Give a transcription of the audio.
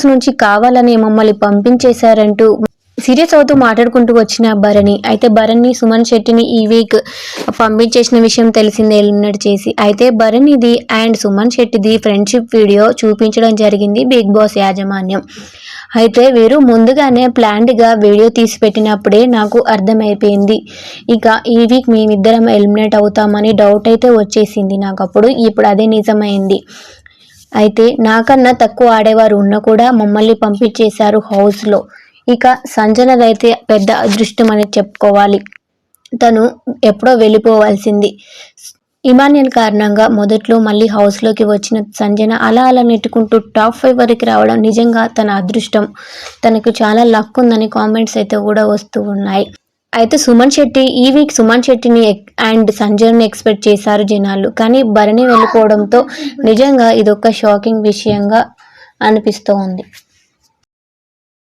House నుంచి కావాలని మమ్మల్ని పంపించేశారంటూ సీరియస్ అవుతూ మాట్లాడుకుంటూ వచ్చిన భరణి. అయితే భరణి సుమన్ శెట్టిని ఈ వీక్ పంపించేసిన విషయం తెలిసిందే ఎలిమినేట్ చేసి. అయితే భరణిది అండ్ సుమన్ శెట్టిది ఫ్రెండ్షిప్ వీడియో చూపించడం జరిగింది బిగ్ బాస్ యాజమాన్యం. అయితే వీరు ముందుగానే ప్లాన్డ్గా వీడియో తీసి పెట్టినప్పుడే నాకు అర్థమైపోయింది. ఇక ఈ వీక్ మేమిద్దరం ఎలిమినేట్ అవుతామని డౌట్ అయితే వచ్చేసింది నాకు. అప్పుడు ఇప్పుడు అదే నిజమైంది. అయితే నాకన్నా తక్కువ ఆడేవారు ఉన్న కూడా మమ్మల్ని పంపించేశారు హౌస్లో ఇక సంజనదైతే పెద్ద అదృష్టం అని చెప్పుకోవాలి. తను ఎప్పుడో వెళ్ళిపోవాల్సింది. ఇమాన్యుల్ కారణంగా మొదట్లో మళ్ళీ హౌస్లోకి వచ్చిన సంజన అలా అలా నెట్టుకుంటూ టాప్ ఫైవ్ వరకు రావడం నిజంగా తన అదృష్టం. తనకు చాలా లక్ ఉందని కామెంట్స్ అయితే కూడా వస్తూ ఉన్నాయి. అయితే సుమన్ శెట్టి ఈ వీక్ సుమన్ శెట్టిని అండ్ సంజయ్ని ఎక్స్పెక్ట్ చేశారు జనాలు. కానీ భరణి వెళ్ళిపోవడంతో నిజంగా ఇదొక షాకింగ్ విషయంగా అనిపిస్తోంది.